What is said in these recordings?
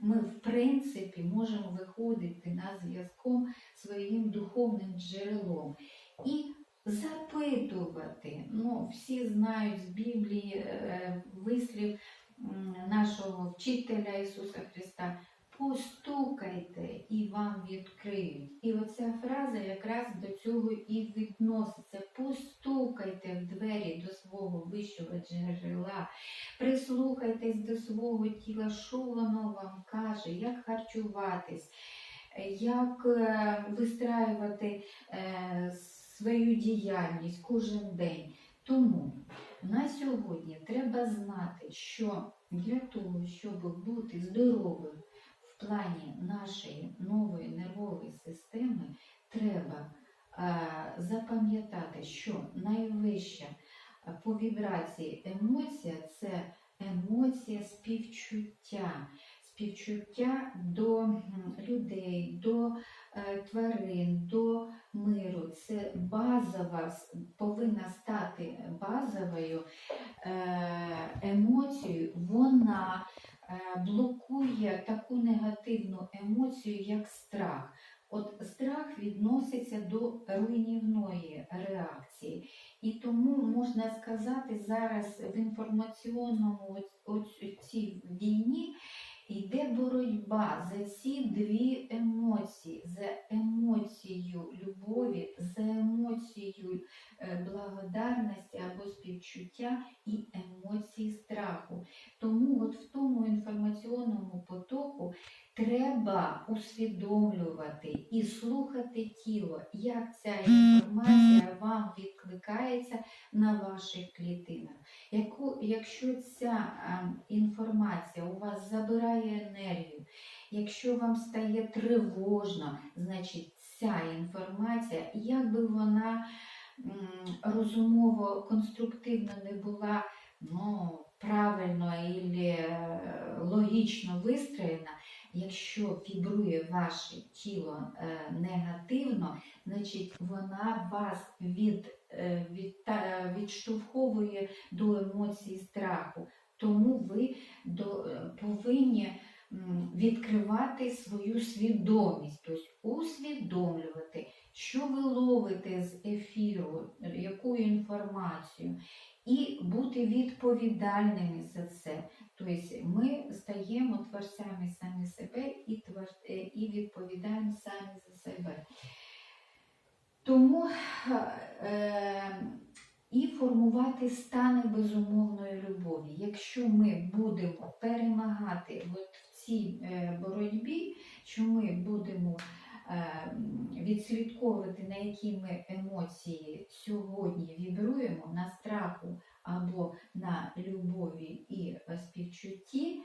ми в принципі можемо виходити на зв'язком своїм духовним джерелом і запитувати. Ну, всі знають з Біблії е, вислів нашого вчителя Ісуса Христа. Постукайте і вам відкриють. І оця фраза якраз до цього і відноситься. Постукайте в двері до свого вищого джерела, прислухайтесь до свого тіла, що воно вам каже, як харчуватись, як е, вистраювати е, свою діяльність кожен день. Тому на сьогодні треба знати, що для того, щоб бути здоровим в плані нашої нової нервової системи, треба е, запам'ятати, що найвища по вібрації емоція це емоція співчуття. Співчуття до людей, до е, тварин, до миру. Це базова, повинна стати базовою е, емоцією. Вона е, блокує таку негативну емоцію, як страх. От страх відноситься до руйнівної реакції. І тому можна сказати, зараз в інформаційному цій війні йде боротьба за ці дві емоції, за емоцією любові, за емоцією е, благодарності або співчуття і емоції страху. Тому от в тому інформаційному потоку треба усвідомлювати і слухати тіло, як ця інформація вам відкликається на ваших клітинах. Якщо ця е, інформація у вас забирає енергію, якщо вам стає тривожно, значить ця інформація, як би вона розумово конструктивно не була ну, правильно і логічно вистроєна, якщо вібрує ваше тіло е, негативно, значить вона вас від, е, відштовховує до емоцій страху. Тому ви е, повинні відкривати свою свідомість, тобто усвідомлювати, що ви ловите з ефіру, яку інформацію, і бути відповідальними за це. Тобто ми стаємо творцями самі себе е, і відповідаємо самі за себе. Тому е, і формувати стани безумовної любові. Якщо ми будемо перемагати от в цій е, боротьбі, що ми будемо е, відслідковувати, на які ми емоції сьогодні вібруємо, на страху або на любові і співчутті,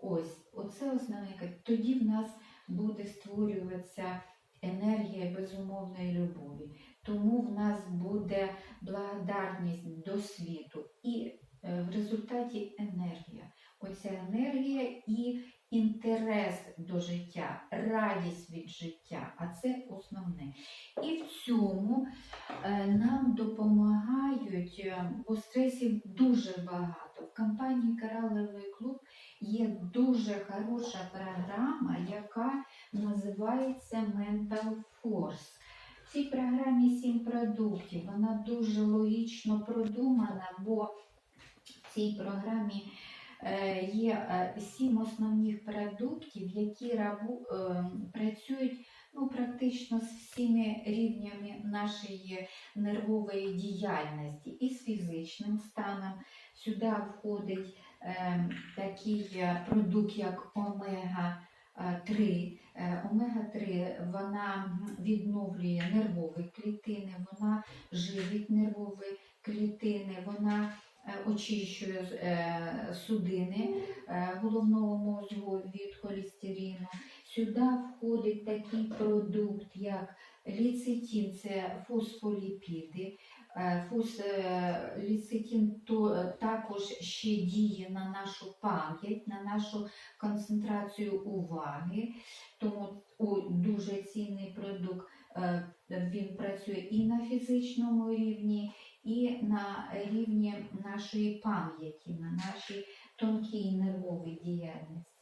ось оце основне, тоді в нас буде створюватися енергія безумовної любові. Тому в нас буде благодарність до світу і е, в результаті енергія. Оця енергія і інтерес до життя, радість від життя, а це основне. І в цьому е, нам допомагають, е, бо стресів дуже багато. В компанії Кораловий клуб є дуже хороша програма, яка називається Mental Force. В цій програмі сім продуктів. Вона дуже логічно продумана, бо в цій програмі е, є е, сім основних продуктів, які е, працюють ну, практично з всіми рівнями нашої нервової діяльності і з фізичним станом. Сюди входить такий е, продукт, як омега. 3. Омега-3 вона відновлює нервові клітини, вона живить нервові клітини, вона е, очищує е, судини е, головного мозку від холестерину. Сюди входить такий продукт, як ліцитин, це фосфоліпіди. Е, Фос, е, то, е, також ще діє на нашу пам'ять, на нашу концентрацію уваги, тому дуже цінний продукт. Він працює і на фізичному рівні, і на рівні нашої пам'яті, на нашій. тонкій нервовій діяльності.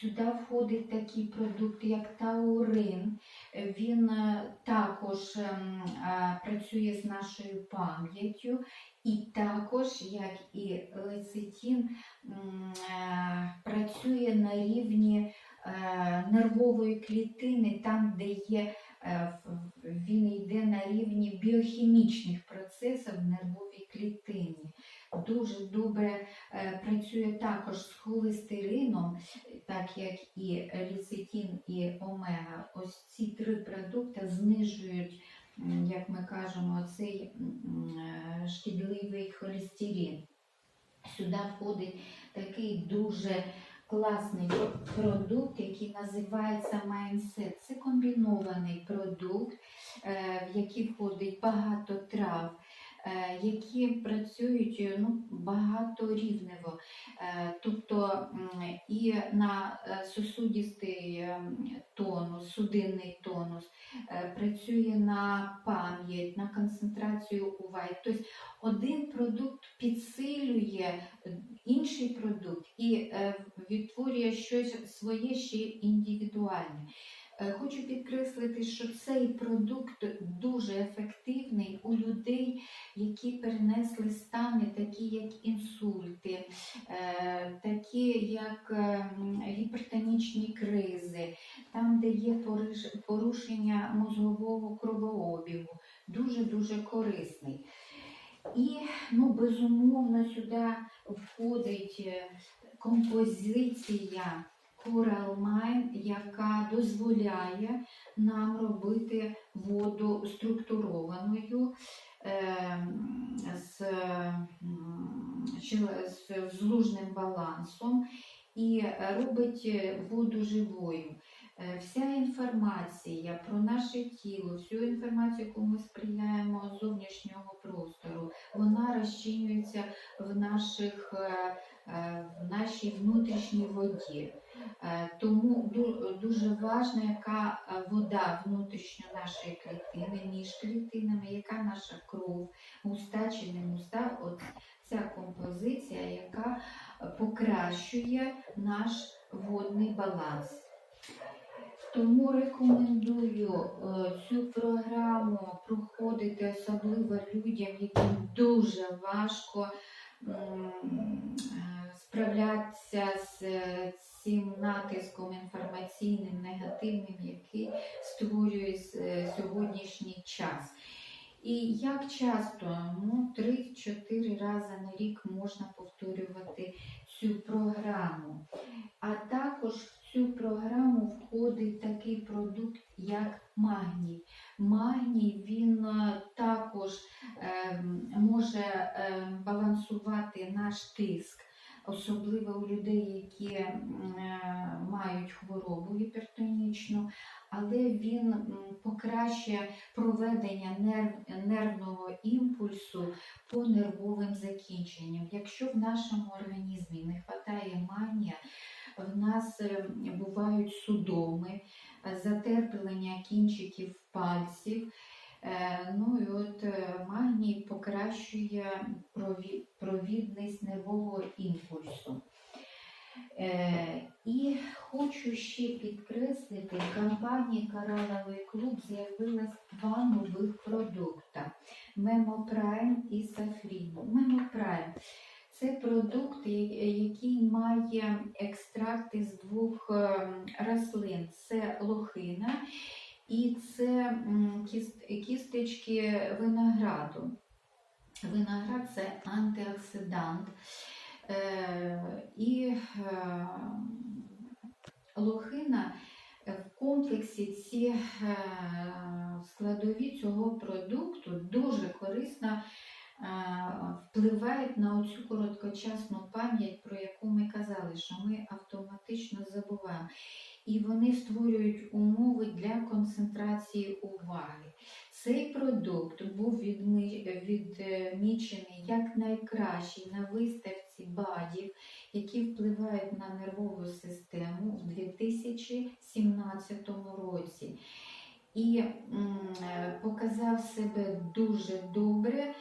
Сюди входить такі продукти, як таурин. Він е, також ем, е, працює з нашою пам'яттю, і також, як і лецитін, е, працює на рівні нервової клітини, там, де є він йде на рівні біохімічних процесів в нервовій клітині. Дуже добре е, працює також з холестерином, так як і ліцитін і омега. Ось ці три продукти знижують, як ми кажемо, цей е, шкідливий холестерин. Сюди входить такий дуже класний продукт, який називається Mindset. Це комбінований продукт, е, в який входить багато трав, е, які працюють е, ну, багаторівнево, тобто і на сосудістий ем, тонус, судинний тонус, працює на пам'ять, на концентрацію уваги. Тобто один продукт підсилює інший продукт і е, відтворює щось своє ще індивідуальне. Е, Хочу підкреслити, що цей продукт дуже ефективний у людей, які перенесли стани, такі як інсульти, е, такі як е, гіпертонічні кризи, там, де є порушення мозгового кровообігу. Дуже-дуже корисний. І, ну, безумовно, сюди входить композиція Coral Mine, яка дозволяє нам робити воду структурованою е, з, з, лужним балансом і робить воду живою. Е, Вся інформація про наше тіло, всю інформацію, яку ми сприяємо з зовнішнього простору, вона розчинюється в, наших, е, е, в нашій внутрішній воді. Е, Тому дуже важливо, яка е, вода внутрішньо нашої клітини, між клітинами, яка наша кров, густа чи не густа. От ця композиція, яка покращує наш водний баланс. Тому рекомендую е, цю програму проходити особливо людям, яким дуже важко е, справлятися з е, цим натиском інформаційним, негативним, який створює е, сьогоднішній час. І як часто, ну, 3-4 рази на рік можна повторювати цю програму. А також в цю програму входить такий продукт, як магній. Магній він е, також ем, може ем, балансувати наш тиск, особливо у людей, які е, мають хворобу гіпертонічну, але він покращує проведення нерв, нервного імпульсу по нервовим закінченням. Якщо в нашому організмі не вистачає магнія, в нас е, бувають судоми, е, затерплення кінчиків пальців. Е, Ну і от е, магній покращує провідність нервового імпульсу. Е, І хочу ще підкреслити, в компанії Кораловий клуб з'явилось два нових продукти Мемопрайм і Сафрін. Мемопрайм це продукт, який має екстракти з двох е, рослин: це лохина і це м, кіст- кісточки винограду. Виноград це антиоксидант. Е, і е, лохина в комплексі ці е, складові цього продукту дуже корисно впливають на оцю короткочасну пам'ять, про яку ми казали, що ми автоматично забуваємо. І вони створюють умови для концентрації уваги. Цей продукт був відмічений як найкращий на виставці БАДів, які впливають на нервову систему в 2017 році. І е, показав себе дуже добре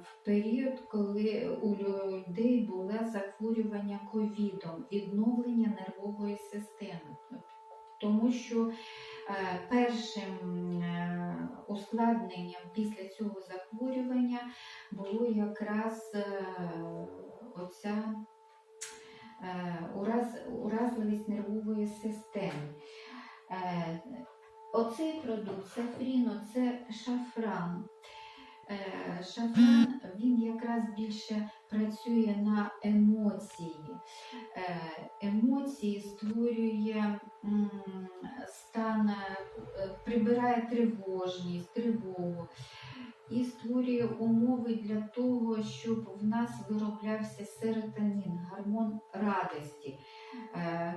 в період, коли у людей було захворювання ковідом, відновлення нервової системи. Тому що е, першим е, ускладненням після цього захворювання було якраз е, оця е, ураз, уразливість нервової системи. Е, Оцей продукт сафріно це шафран. Е, Шафран він якраз більше працює на емоції. Е, Емоції створює стан, е, прибирає тривожність, тривогу і створює умови для того, щоб в нас вироблявся серотонін, гормон радості,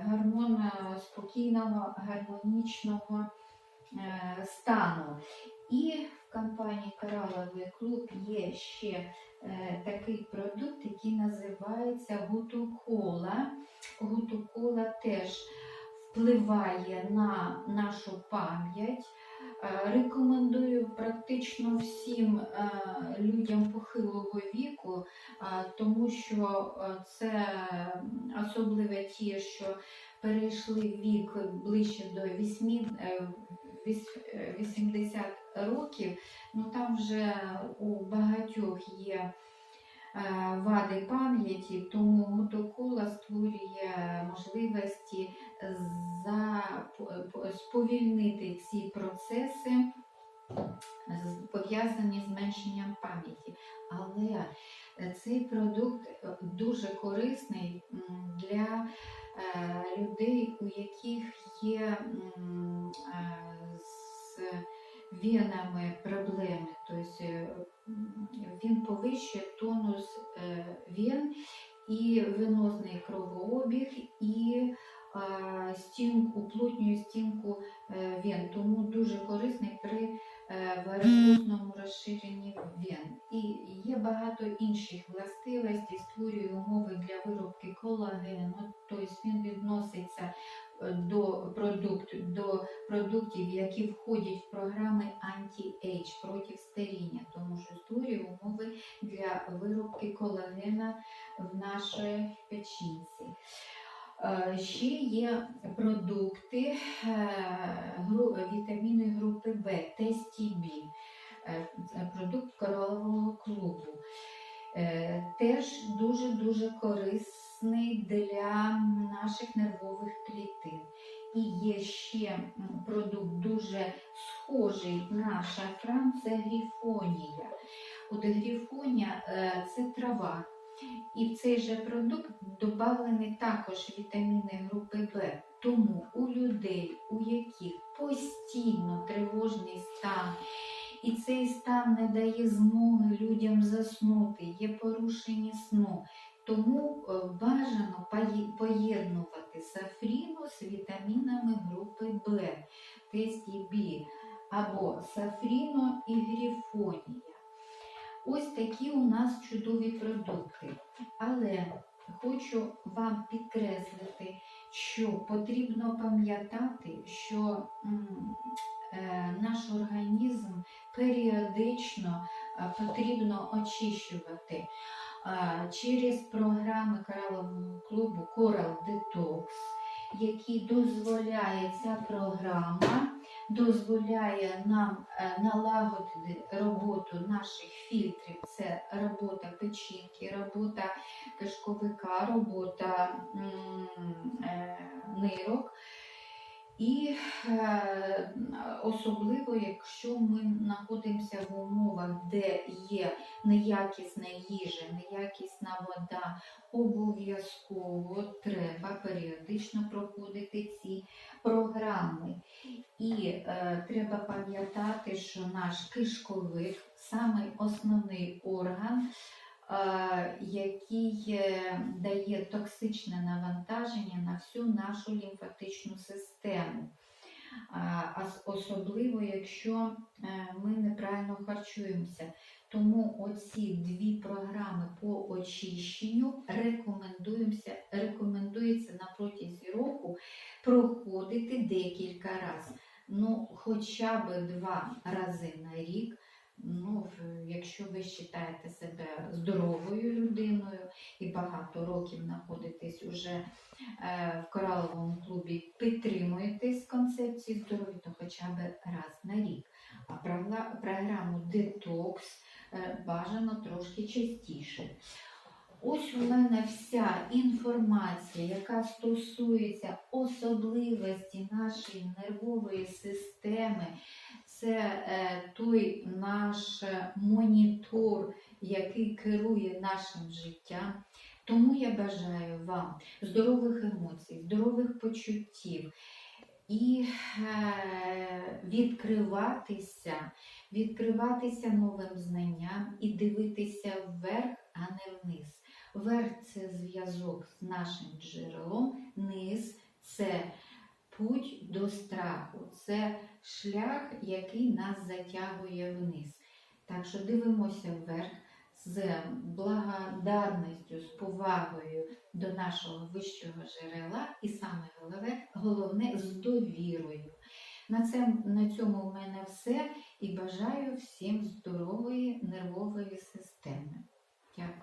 гормон спокійного, гармонічного стану. І в компанії Кораловий клуб є ще е, такий продукт, який називається гутукола. Гутукола теж впливає на нашу пам'ять. Е, Рекомендую практично всім е, людям похилого віку, е, тому що це особливо ті, що перейшли вік ближче до 8, е, віс- е, 80 років, ну там вже у багатьох є е, вади пам'яті, тому мотокола створює можливості за, сповільнити ці процеси, пов'язані з зменшенням пам'яті. Але е, цей продукт е, дуже корисний для е, людей, у яких є е, з венами проблеми. Тобто е, він повищує тонус е, вен і венозний кровообіг, і е, стінку, уплотнює стінку е, вен, тому дуже корисний при е, варикозному розширенні вен. І є багато інших властивостей, створює умови для виробки колагену, тобто він відноситься е, до, продукт, до продуктів, які входять в програми анті-ейдж проти старіння, тому що створює умови для виробки колагена в нашій печінці. Е, Ще є продукти е, вітаміни групи В, ТСТБ, е, продукт коралового клубу. Теж дуже-дуже корисний для наших нервових клітин. І є ще продукт дуже схожий на шафран, це грифонія. От грифонія е, це трава. І в цей же продукт додавлені також вітаміни групи В. Тому у людей, у яких постійно тривожний стан, і цей стан не дає змоги людям заснути, є порушення сну. Тому е, бажано поєднувати сафріну з вітамінами групи В, ТСТБ, або сафріно і грифонія. Ось такі у нас чудові продукти. Але хочу вам підкреслити, що потрібно пам'ятати, що е, наш організм періодично е, потрібно очищувати. Через програми коралового клубу Coral Detox, які дозволяє ця програма дозволяє нам е, налагодити роботу наших фільтрів. Це робота печінки, робота кишковика, робота е, нирок. І е, особливо, якщо ми знаходимося в умовах, де є неякісна їжа, неякісна вода, обов'язково треба періодично проходити ці програми. І е, треба пам'ятати, що наш кишковик самий основний орган, який е, дає токсичне навантаження на всю нашу лімфатичну систему. Особливо, якщо е, ми неправильно харчуємося. Тому оці дві програми по очищенню рекомендується на протязі року проходити декілька разів. Ну, хоча б два рази на рік Ну, якщо ви вважаєте себе здоровою людиною і багато років знаходитесь уже е, в кораловому клубі, підтримуєтесь концепції здоров'я, то хоча б раз на рік. А програму детокс е, бажано трошки частіше. Ось у мене вся інформація, яка стосується особливості нашої нервової системи. Це е, той наш е, монітор, який керує нашим життям. Тому я бажаю вам здорових емоцій, здорових почуттів і е, відкриватися, відкриватися новим знанням і дивитися вверх, а не вниз. Верх це зв'язок з нашим джерелом, низ це путь до страху. Це шлях, який нас затягує вниз. Так що дивимося вверх з благодарністю, з повагою до нашого вищого джерела, і саме головне з довірою. На, це, на цьому в мене все. І бажаю всім здорової нервової системи. Дякую.